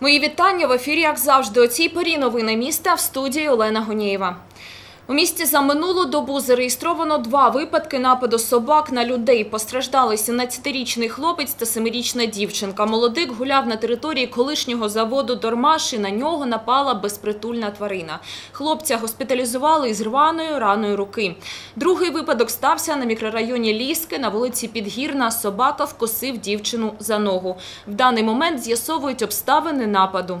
Мої вітання в ефірі, як завжди, о цій порі новини міста в студії Олена Гонієва. У місті за минулу добу зареєстровано два випадки нападу собак на людей. Постраждали 17-річний хлопець та 7-річна дівчинка. Молодик гуляв на території колишнього заводу «Дормаш» і на нього напала безпритульна тварина. Хлопця госпіталізували із рваною раною руки. Другий випадок стався на мікрорайоні Ліски на вулиці Підгірна. Собака вкосив дівчину за ногу. В даний момент з'ясовують обставини нападу.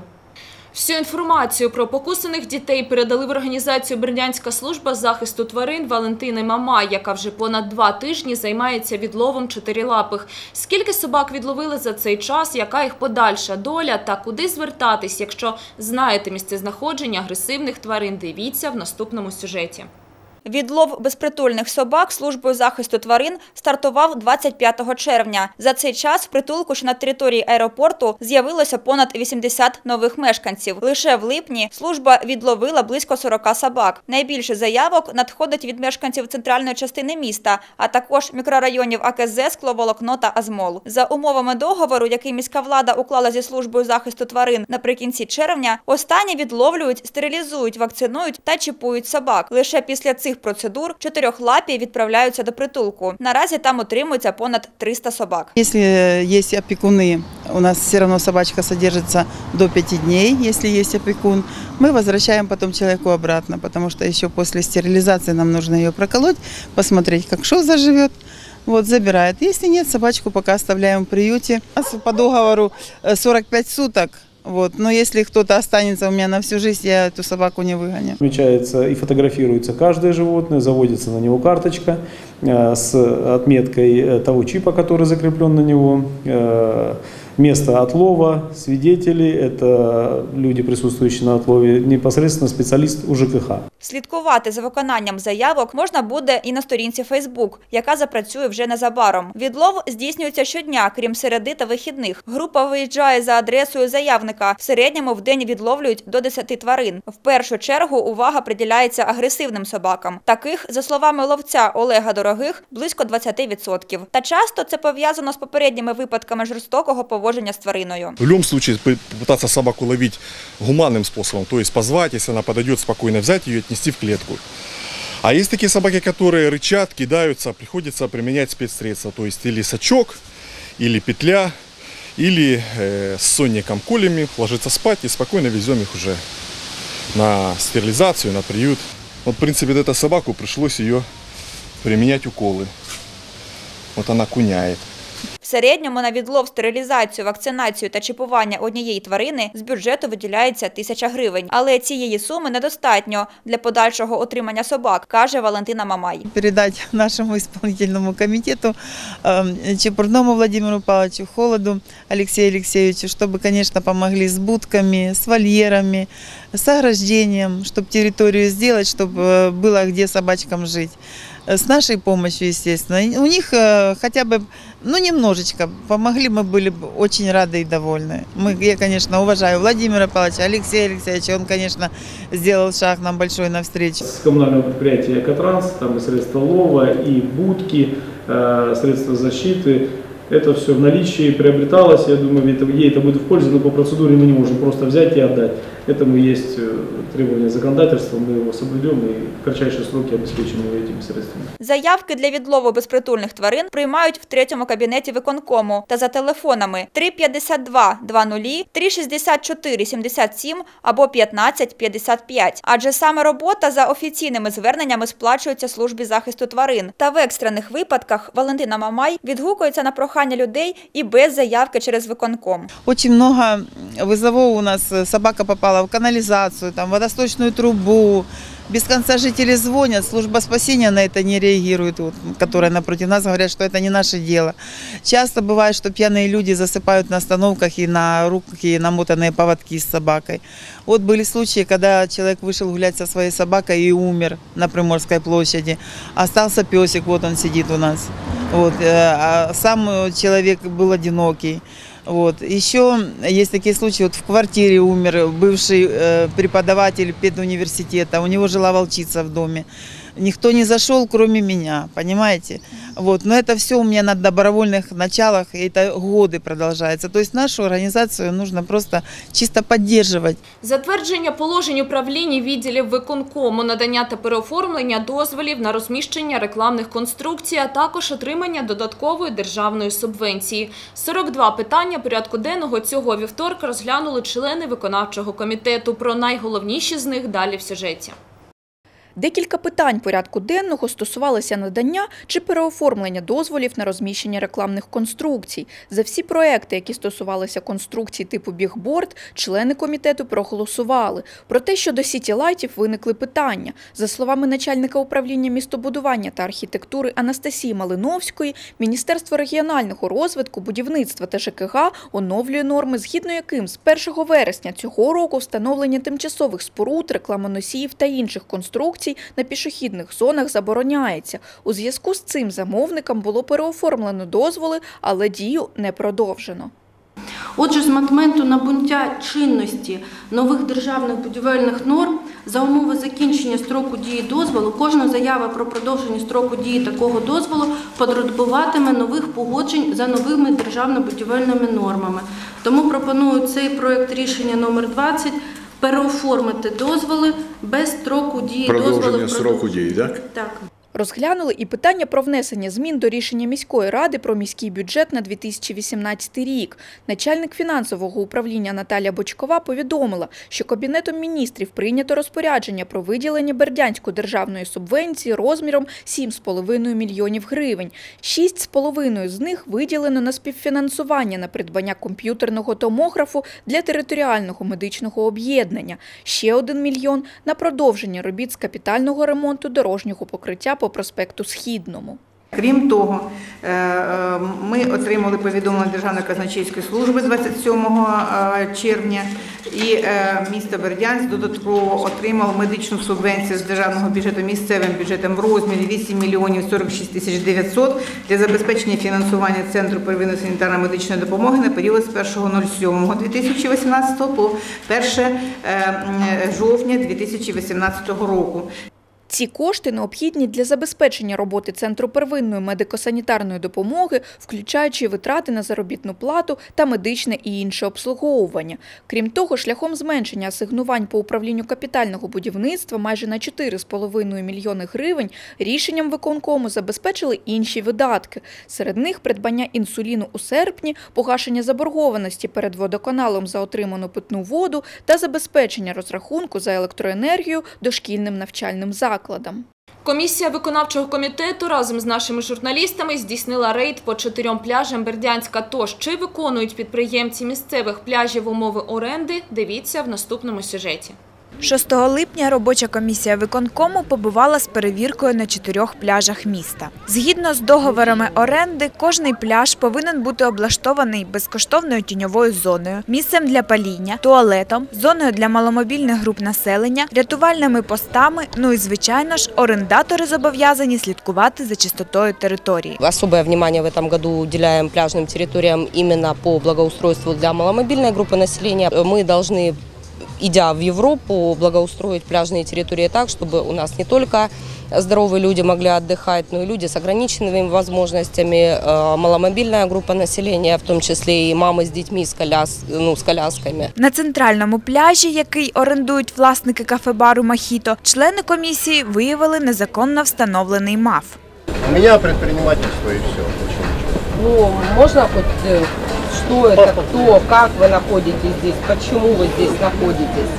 Всю інформацію про покусаних дітей передали в організацію Бердянська служба захисту тварин Валентини Мамай, яка вже понад два тижні займається відловом чотирилапих. Скільки собак відловили за цей час, яка їх подальша доля та куди звертатись, якщо знаєте місцезнаходження агресивних тварин, дивіться в наступному сюжеті. Відлов безпритульних собак службою захисту тварин стартував 25 червня. За цей час в притулку, що на території аеропорту, з'явилося понад 80 нових мешканців. Лише в липні служба відловила близько 40 собак. Найбільше заявок надходить від мешканців центральної частини міста, а також мікрорайонів АКЗ, Скловолокно та Азмол. За умовами договору, який міська влада уклала зі службою захисту тварин наприкінці червня, останні відловлюють, стерилізують, вакцинують та чіпують собак. Лише після цих процедур чотирьохлапі відправляються до притулку. Наразі там утримується понад 300 собак. Если есть опекуны, у нас все равно собачка содержится до 5 дней, если есть опекун, мы возвращаем потом человеку обратно, потому что еще после стерилизации нам нужно ее проколоть, посмотреть, как что заживет. Вот, забирает. Если нет, собачку пока оставляем в приюте. У нас по договору э, 45 суток. Вот. Но если кто-то останется у меня на всю жизнь, я эту собаку не выгоню. Отмечается и фотографируется каждое животное, заводится на него карточка э, с отметкой э, того чипа, который закреплен на него, э, место отлова, свидетели, это люди, присутствующие на отлове, непосредственно специалист УЖКХ. Слідкувати за виконанням заявок можна буде і на сторінці Фейсбук, яка запрацює вже незабаром. Відлов здійснюється щодня, крім середи та вихідних. Група виїжджає за адресою заявника. В середньому в день відловлюють до 10 тварин. В першу чергу увага приділяється агресивним собакам. Таких, за словами ловця Олега Дорогих, близько 20%. Та часто це пов'язано з попередніми випадками жорстокого поводження з твариною. В случае пы- пытаться собаку ловить гуманным способом, то есть позвать, если она подойдет, спокойно взять ее и отнести в клетку. А есть такие собаки, которые рычат, кидаются, приходится применять спецсредства, то есть или сачок, или петля, или э, с сонником колями ложиться спать и спокойно везем их уже на стерилизацию, на приют. Вот, в принципе, эту собаку пришлось ее применять уколы. Вот она куняет. В середньому на відлов, стерилізацію, вакцинацію та чіпування однієї тварини з бюджету виділяється тисяча гривень. Але цієї суми недостатньо для подальшого отримання собак, каже Валентина Мамай. передать нашему исполнительному комитету э, Чепурному Владимиру Павловичу, Холоду Алексею Алексеевичу, чтобы, конечно, помогли с будками, с вольерами, с ограждением, чтобы территорию сделать, чтобы было где собачкам жить. Э, С нашей помощью, естественно. И У них э, хотя бы, ну, немножечко помогли, мы были бы очень рады и довольны. Мы, я, конечно, уважаю Владимира Павловича, Алексея Алексеевича, он, конечно, сделал шаг нам большой навстречу. С коммунального предприятия «Экотранс», там и средства лова, и будки, э, средства защиты. Это все в наличии приобреталось, я думаю, это- ей это будет в пользу, но по процедуре мы не можем просто взять и отдать. Этому есть э, требования законодательства, мы его соблюдем и в кратчайшие сроки обеспечим ее этими средствами. Заявки для відлову безпритульних тварин приймають в третьому кабінеті виконкому та за телефонами 352 20 364 77 або 15 55. Адже саме робота за офіційними зверненнями сплачується службі захисту тварин. Та в екстрених випадках Валентина Мамай відгукується на прохання людей і без заявки через виконком. Очень много визового у нас. Собака попала в каналізацію, там, водосточну трубу. Без конца жители звонят, служба спасения на это не реагирует, вот, которая напротив нас, говорят, что это не наше дело. Часто бывает, что пьяные люди засыпают на остановках и на руки намотанные поводки с собакой. Вот были случаи, когда человек вышел гулять со своей собакой и умер на Приморской площади. Остался песик, вот он сидит у нас. Вот, э, а сам э, человек был одинокий. Вот. Еще есть такие случаи, вот в квартире умер бывший э, преподаватель педуниверситета, у него жила волчица в доме. Никто не зашел, кроме меня, понимаете? Вот. Но это все у меня на добровольных началах, и это годы продолжается. То есть нашу организацию нужно просто чисто поддерживать. Затвердження положень управління відділів виконкому, надання та переоформлення дозволів на розміщення рекламних конструкцій, а також отримання додаткової державної субвенції. 42 питання порядку денного цього вівторка розглянули члени виконавчого комітету. Про найголовніші з них далі в сюжеті. Декілька питань порядку денного стосувалися надання чи переоформлення дозволів на розміщення рекламних конструкцій. За всі проекти, які стосувалися конструкцій типу бігборд, члени комітету проголосували. Проте щодо сіті-лайтів виникли питання. За словами начальника управління містобудування та архітектури Анастасії Малиновської, Міністерство регіонального розвитку, будівництва та ЖКГ оновлює норми, згідно яким з 1 вересня цього року встановлення тимчасових споруд, рекламоносіїв та інших конструкцій на пішохідних зонах забороняється. У зв'язку з цим замовникам було переоформлено дозволи, але дію не продовжено. Отже, з моменту набуття чинності нових державних будівельних норм за умови закінчення строку дії дозволу, кожна заява про продовження строку дії такого дозволу потребуватиме нових погоджень за новими державно-будівельними нормами. Тому пропоную цей проект рішення номер 20 переоформити дозволи без строку дії дозволу. Продовження строку дії, так? Так. Розглянули і питання про внесення змін до рішення міської ради про міський бюджет на 2018 рік. Начальник фінансового управління Наталя Бочкова повідомила, що Кабінетом міністрів прийнято розпорядження про виділення Бердянську державної субвенції розміром 7,5 мільйонів гривень. 6,5 з них виділено на співфінансування на придбання комп'ютерного томографу для територіального медичного об'єднання. Ще 1 мільйон на продовження робіт з капітального ремонту дорожнього покриття по проспекту Східному. Крім того, е, е, ми отримали повідомлення Державної казначейської служби 27 е, червня, і місто Бердянськ додатково отримало медичну субвенцію з державного бюджету місцевим бюджетом в розмірі 8 мільйонів 46 тисяч 900 для забезпечення фінансування Центру первинної санітарно-медичної допомоги на період з 1.07.2018 по 1 е, жовтня 2018 року. Ці кошти необхідні для забезпечення роботи Центру первинної медико-санітарної допомоги, включаючи витрати на заробітну плату та медичне і інше обслуговування. Крім того, шляхом зменшення асигнувань по управлінню капітального будівництва майже на 4,5 мільйони гривень рішенням виконкому забезпечили інші видатки. Серед них придбання інсуліну у серпні, погашення заборгованості перед водоканалом за отриману питну воду та забезпечення розрахунку за електроенергію дошкільним навчальним закладам. Комісія виконавчого комітету разом з нашими журналістами здійснила рейд по чотирьом пляжам Бердянська. Тож, чи виконують підприємці місцевих пляжів умови оренди, дивіться в наступному сюжеті. 6 липня робоча комісія виконкому побувала з перевіркою на чотирьох пляжах міста. Згідно з договорами оренди, кожний пляж повинен бути облаштований безкоштовною тіньовою зоною, місцем для паління, туалетом, зоною для маломобільних груп населення, рятувальними постами. Ну і звичайно ж, орендатори зобов'язані слідкувати за чистотою території. Особое внимание в этом году уделяем пляжным территориям именно по благоустройству для маломобильной группы населения. Мы должны, идя в Европу, благоустроить пляжные территории так, чтобы у нас не только здоровые люди могли отдыхать, но и люди с ограниченными возможностями, э, маломобильная группа населения, в том числе и мамы с детьми, с, коляс, ну, с колясками. На центральному пляжі, який орендують власники кафе-бару Махіто, члени комісії виявили незаконно встановлений МАФ. У меня предпринимательство и все. Ну, можно хоть э, что это, кто, как вы находитесь здесь, почему вы здесь находитесь?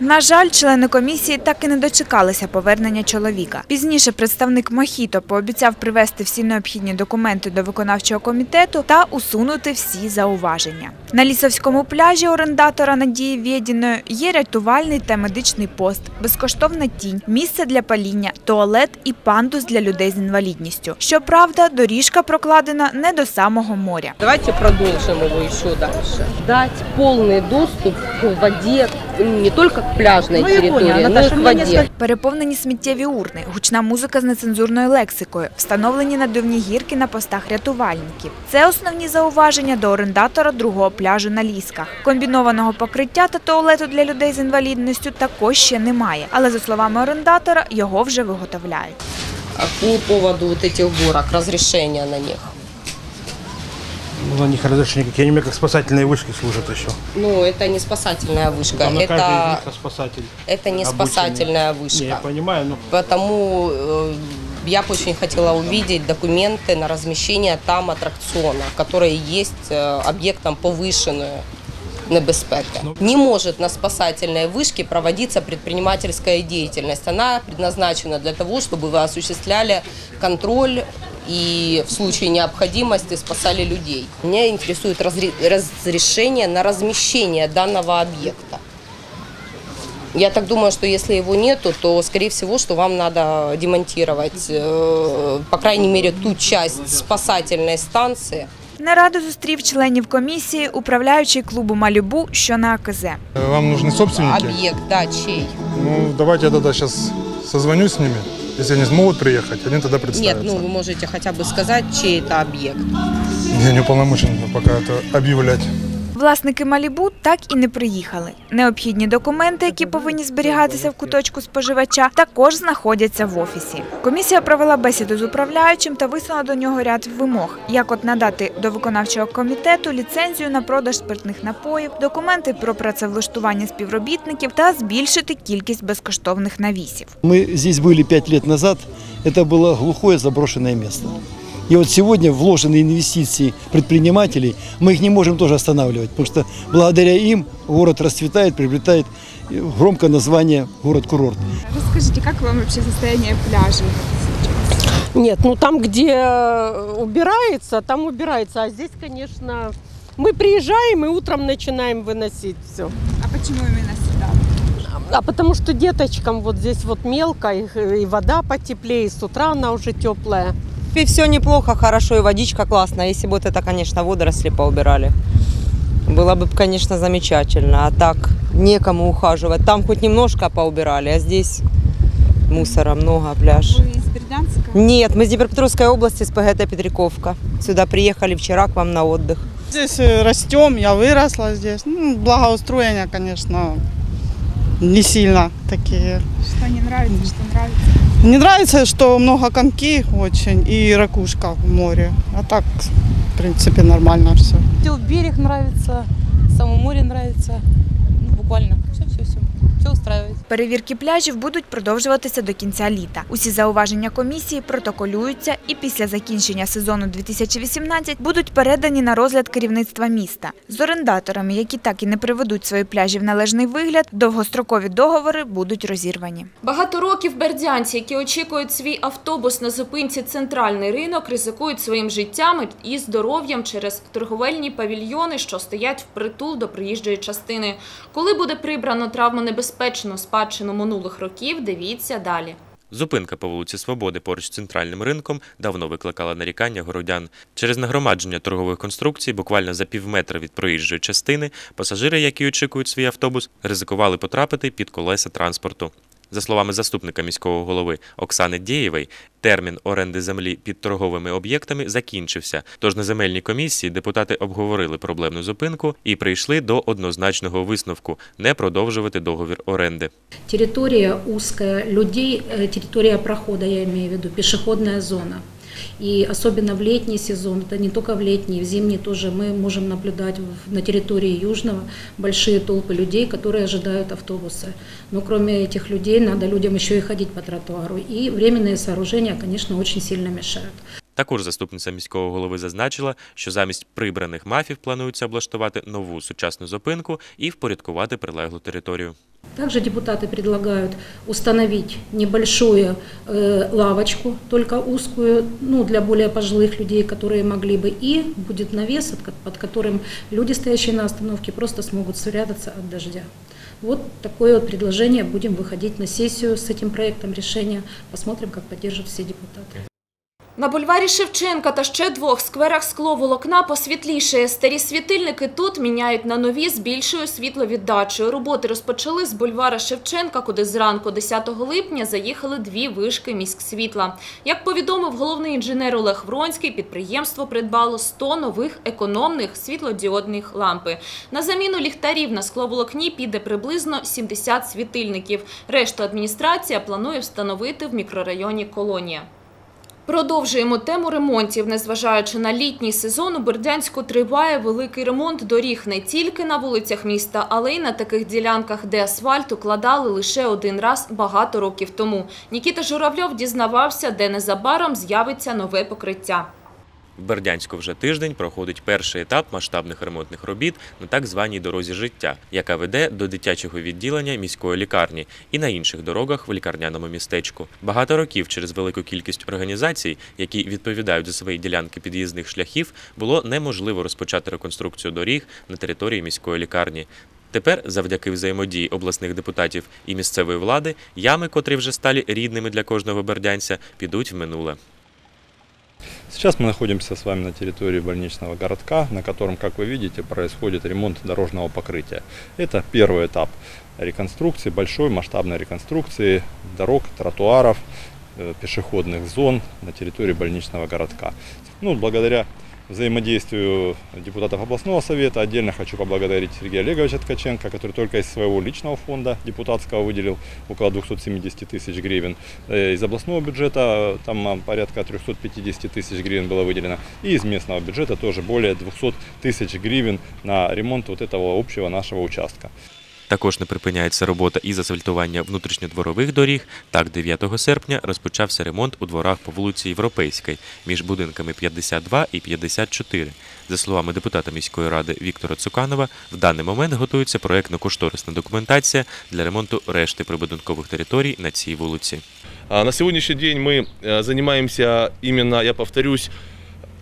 На жаль, члени комісії так і не дочекалися повернення чоловіка. Пізніше представник Мохіто пообіцяв привезти всі необхідні документи до виконавчого комітету та усунути всі зауваження. На лісовському пляжі орендатора Надії Вєдіної є рятувальний та медичний пост, безкоштовна тінь, місце для паління, туалет і пандус для людей з інвалідністю. Щоправда, доріжка прокладена не до самого моря. Давайте продолжим его еще дальше. Дать полный доступ к воде не только к пляжной территории, но и к воде. Переповнені сміттєві урни, гучна музика з нецензурною лексикою, встановлені надувні гірки на постах рятувальників. Це основні зауваження до орендатора другого пляжу на лісках. Комбінованого покриття та туалету для людей з інвалідністю також ще немає, але за словами орендатора, його вже виготовляють. А по поводу вот этих горок, разрешения на них. Ну, на них разрешения какие они как спасательные вышки служат еще. Ну, это не спасательная вышка, Там это, спасатель. это не обученный. спасательная Не, я вышка. понимаю, но Потому э, я бы очень хотела увидеть документы на размещение там аттракциона, которые есть э, объектом повышенной небезпеки. Не может на спасательной вышке проводиться предпринимательская деятельность. Она предназначена для того, чтобы вы осуществляли контроль и в случае необходимости спасали людей. Меня интересует разре- разрешение на размещение данного объекта. Я так думаю, что если его нету, то, скорее всего, что вам надо демонтировать, э, по крайней мере, ту часть спасательной станции, Нараду зустрів членів комісії управляючий клубу Малюбу, що на АКЗ. Вам нужны собственники? объект, да, чей. Ну, давайте я тогда сейчас созвонюсь с ними. Если они смогут приехать, они тогда Нет, представятся. ну вы можете хотя бы сказать, чей это объект. Я не уполномочен пока это объявлять. Власники Малібу так і не приїхали. Необхідні документи, які повинні зберігатися в куточку споживача, також знаходяться в офісі. Комісія провела бесіду з управляючим та висунула до нього ряд вимог, як от надати до виконавчого комітету ліцензію на продаж спиртних напоїв, документи про працевлаштування співробітників та збільшити кількість безкоштовних навісів. Мы здесь были пять лет назад, это было глухое заброшенное место. И вот сегодня вложенные инвестиции предпринимателей, мы их не можем тоже останавливать, потому что благодаря им город расцветает, приобретает громкое название город-курорт. Розкажіть, як вам взагалі состояние пляжу? Нет, ну там, где э, убирается, там убирается. А здесь, конечно, мы приезжаем и утром начинаем выносить все. А почему именно сюда? А потому что деточкам вот здесь вот мелко, и, и вода потеплее, и с утра она уже теплая. И все неплохо, хорошо, и водичка классная. Если бы вот это, конечно, водоросли поубирали, было бы, конечно, замечательно. А так некому ухаживать. Там хоть немножко поубирали, а здесь мусора много, пляж. Ви з Бердянська? Нет, мы из Днепропетровской области, с ПГТ Петряковка. Сюда приехали вчера к вам на отдых. Здесь э, растем, я выросла здесь. Ну, благоустроения, конечно, не сильно такие. Что не нравится, что нравится? Не нравится, что много коньки очень и ракушка в море. А так, в принципе, нормально все. Берег нравится, само море нравится. Ну, буквально. Все, все, устраивает. Перевірки пляжів будуть продовжуватися до кінця літа. Усі зауваження комісії протоколюються і після закінчення сезону 2018 будуть передані на розгляд керівництва міста. З орендаторами, які так і не приведуть свої пляжі в належний вигляд, довгострокові договори будуть розірвані. Багато років бердянці, які очікують свій автобус на зупинці центральний ринок, ризикують своїм життям і здоров'ям через торговельні павільйони, що стоять впритул до приїжджої частини. Коли буде прибрано травмонебезпечну спадщину минулих років, дивіться далі. Зупинка по вулиці Свободи поруч з центральним ринком давно викликала нарікання городян. Через нагромадження торгових конструкцій, буквально за півметра від проїжджої частини, пасажири, які очікують свій автобус, ризикували потрапити під колеса транспорту. За словами заступника міського голови Оксани Дєєвої, термін оренди землі під торговими об'єктами закінчився. Тож на земельній комісії депутати обговорили проблемну зупинку і прийшли до однозначного висновку не продовжувати договір оренди. Територія узка людей, територія проходу, я маю в виду, пішохідна зона. И особенно в летний сезон, это не только в летний, в зимний тоже мы можем наблюдать в- на территории Южного большие толпы людей, которые ожидают автобуса. Но кроме этих людей надо людям еще и ходить по тротуару. И временные сооружения, конечно, очень сильно мешают. Також заступниця міського голови зазначила, що замість прибраних мафів планується облаштувати нову сучасну зупинку і впорядкувати прилеглу територію. Также депутаты предлагают установить небольшую э, лавочку, только узкую, ну, для более пожилых людей, которые могли бы, и будет навес, под которым люди, стоящие на остановке, просто смогут спрятаться от дождя. Вот такое вот предложение. Будем выходить на сессию с этим проектом решения. Посмотрим, как поддержат все депутаты. На бульварі Шевченка та ще двох скверах скловолокна посвітлішає. Старі світильники тут міняють на нові з більшою світловіддачею. Роботи розпочали з бульвара Шевченка, куди зранку 10 липня заїхали дві вишки міськсвітла. Як повідомив головний інженер Олег Вронський, підприємство придбало 100 нових економних світлодіодних лампи. На заміну ліхтарів на скловолокні піде приблизно 70 світильників. Решту адміністрація планує встановити в мікрорайоні Колонія. Продовжуємо тему ремонтів. Незважаючи на літній сезон, у Бердянську триває великий ремонт доріг не тільки на вулицях міста, але й на таких ділянках, де асфальт укладали лише один раз багато років тому. Нікіта Журавльов дізнавався, де незабаром з'явиться нове покриття. В Бердянську вже тиждень проходить перший етап масштабних ремонтних робіт на так званій дорозі життя, яка веде до дитячого відділення міської лікарні і на інших дорогах в лікарняному містечку. Багато років через велику кількість організацій, які відповідають за свої ділянки під'їзних шляхів, було неможливо розпочати реконструкцію доріг на території міської лікарні. Тепер, завдяки взаємодії обласних депутатів і місцевої влади, ями, котрі вже стали рідними для кожного бердянця, підуть в минуле. Сейчас мы находимся с вами на территории больничного городка, на котором, как вы видите, происходит ремонт дорожного покрытия. Это первый этап реконструкции, большой масштабной реконструкции дорог, тротуаров, э, пешеходных зон на территории больничного городка. Ну, благодаря взаимодействию депутатов областного совета. Отдельно хочу поблагодарить Сергея Олеговича Ткаченко, который только из своего личного фонда депутатского выделил около 270 тысяч гривен. Э, Из областного бюджета там а, порядка 350 тысяч гривен было выделено. И из местного бюджета тоже более 200 тысяч гривен на ремонт вот этого общего нашего участка. Також не припиняється робота із асфальтування внутрішньодворових доріг. Так, 9 серпня розпочався ремонт у дворах по вулиці Європейській між будинками 52 і 54. За словами депутата міської ради Віктора Цуканова, в даний момент готується проєктно-кошторисна документація для ремонту решти прибудинкових територій на цій вулиці. На сегодняшний день мы э, занимаемся я повторюсь,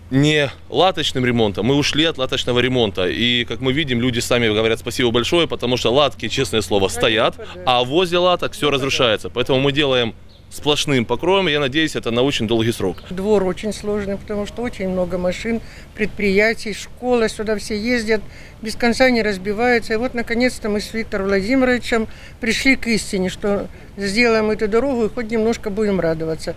не латочным ремонтом, мы ушли от латочного ремонта. И, как мы видим, люди сами говорят спасибо большое, потому что латки, честное слово, стоят, а возле латок все разрушается. Поэтому мы делаем сплошным покроем, и я надеюсь, это на очень долгий срок. Двор очень сложный, потому что очень много машин, предприятий, школа, сюда все ездят, без конца не разбиваются. И вот, наконец-то, мы с Виктором Владимировичем пришли к истине, что сделаем эту дорогу и хоть немножко будем радоваться.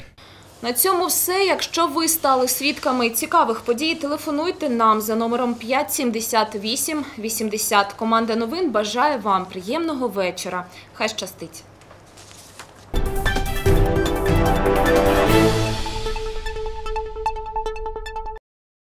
На цьому все. Якщо ви стали свідками цікавих подій, телефонуйте нам за номером 578 80. Команда новин бажає вам приємного вечора. Хай щастить!